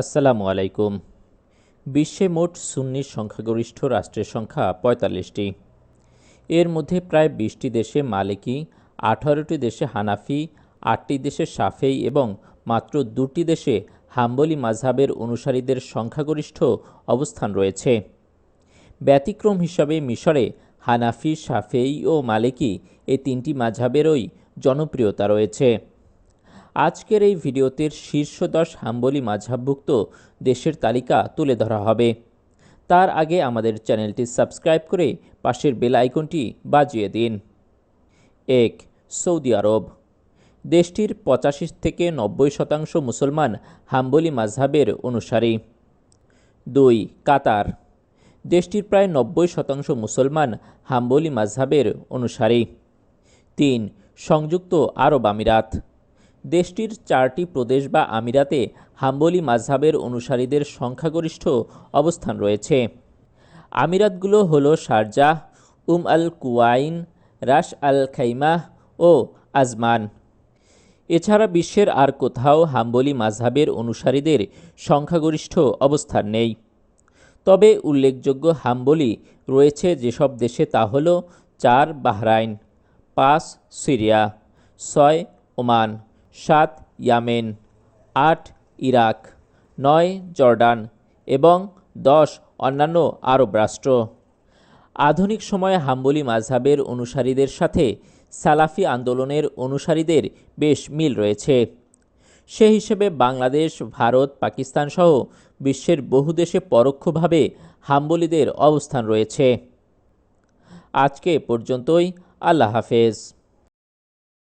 আসসালামু আলাইকুম। বিশ্বে মোট সুন্নির সংখ্যাগরিষ্ঠ রাষ্ট্রের সংখ্যা পঁয়তাল্লিশটি। এর মধ্যে প্রায় বিশটি দেশে মালিকি, আঠারোটি দেশে হানাফি, আটটি দেশে সাফেই এবং মাত্র দুটি দেশে হাম্বলি মাঝহাবের অনুসারীদের সংখ্যাগরিষ্ঠ অবস্থান রয়েছে। ব্যতিক্রম হিসাবে মিশরে হানাফি সাফেই ও মালিকি এই তিনটি মাঝহাবেরই জনপ্রিয়তা রয়েছে। আজকের এই ভিডিওতে শীর্ষ দশ হাম্বলি মাঝহাবভুক্ত দেশের তালিকা তুলে ধরা হবে। তার আগে আমাদের চ্যানেলটি সাবস্ক্রাইব করে পাশের বেল আইকনটি বাজিয়ে দিন। এক, সৌদি আরব। দেশটির পঁচাশি থেকে নব্বই শতাংশ মুসলমান হাম্বলি মাঝহাবের অনুসারী। দুই, কাতার। দেশটির প্রায় নব্বই শতাংশ মুসলমান হাম্বলি মাঝহাবের অনুসারী। তিন, সংযুক্ত আরব আমিরাত। দেশটির চারটি প্রদেশ বা আমিরাতে হাম্বলি মাঝহাবের অনুসারীদের সংখ্যাগরিষ্ঠ অবস্থান রয়েছে। আমিরাতগুলো হলো শারজাহ, উম আল কুয়াইন রাস আল খাইমাহ ও আজমান। এছাড়া বিশ্বের আর কোথাও হাম্বলি মাঝহাবের অনুসারীদের সংখ্যাগরিষ্ঠ অবস্থান নেই। তবে উল্লেখযোগ্য হাম্বলি রয়েছে যেসব দেশে তা হল চার বাহরাইন, পাঁচ সিরিয়া, ছয় ওমান। সাত ইয়ামেন, আট ইরাক, নয় জর্ডান এবং দশ অন্যান্য আরব রাষ্ট্র। আধুনিক সময়ে হাম্বলি মাঝহাবের অনুসারীদের সাথে সালাফি আন্দোলনের অনুসারীদের বেশ মিল রয়েছে। সে হিসেবে বাংলাদেশ, ভারত, পাকিস্তান সহ বিশ্বের বহু দেশে পরোক্ষভাবে হাম্বলিদের অবস্থান রয়েছে। আজকে পর্যন্তই। আল্লাহ হাফেজ।